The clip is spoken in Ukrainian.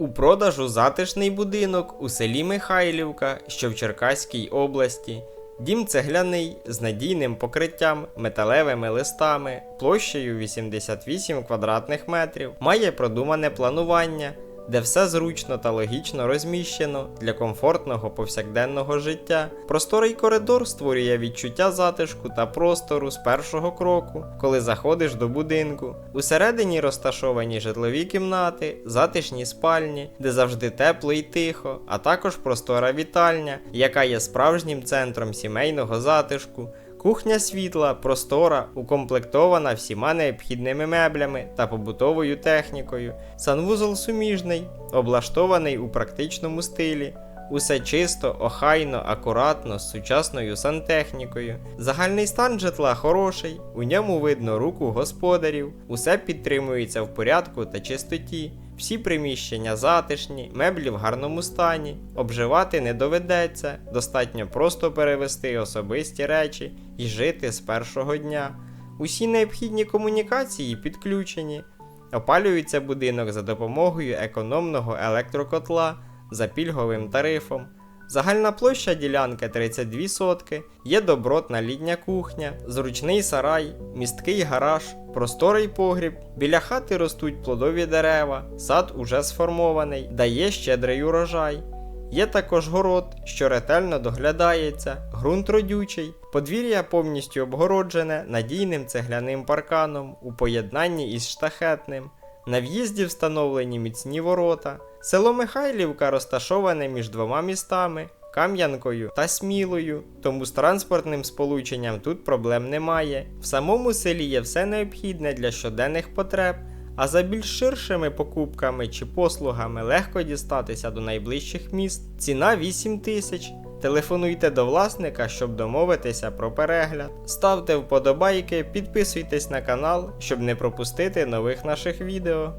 У продажу затишний будинок у селі Михайлівка, що в Черкаській області. Дім цегляний з надійним покриттям, металевими листами, площею 88 квадратних метрів, має продумане планування, де все зручно та логічно розміщено для комфортного повсякденного життя. Просторий коридор створює відчуття затишку та простору з першого кроку, коли заходиш до будинку. Усередині розташовані житлові кімнати, затишні спальні, де завжди тепло і тихо, а також простора вітальня, яка є справжнім центром сімейного затишку. Кухня світла, простора, укомплектована всіма необхідними меблями та побутовою технікою. Санвузол суміжний, облаштований у практичному стилі. Усе чисто, охайно, акуратно, з сучасною сантехнікою. Загальний стан житла хороший, у ньому видно руку господарів, усе підтримується в порядку та чистоті. Всі приміщення затишні, меблі в гарному стані, обживати не доведеться, достатньо просто перевести особисті речі і жити з першого дня. Усі необхідні комунікації підключені. Опалюється будинок за допомогою економного електрокотла за пільговим тарифом. Загальна площа ділянки 32 сотки, є добротна літня кухня, зручний сарай, місткий гараж, просторий погріб. Біля хати ростуть плодові дерева, сад уже сформований, дає щедрий урожай. Є також город, що ретельно доглядається, ґрунт родючий, подвір'я повністю обгороджене надійним цегляним парканом у поєднанні із штахетним. На в'їзді встановлені міцні ворота. Село Михайлівка розташоване між двома містами Кам'янкою та Смілою, тому з транспортним сполученням тут проблем немає. В самому селі є все необхідне для щоденних потреб, а за більш ширшими покупками чи послугами легко дістатися до найближчих міст. Ціна 8 тисяч. Телефонуйте до власника, щоб домовитися про перегляд. Ставте вподобайки, підписуйтесь на канал, щоб не пропустити нових наших відео.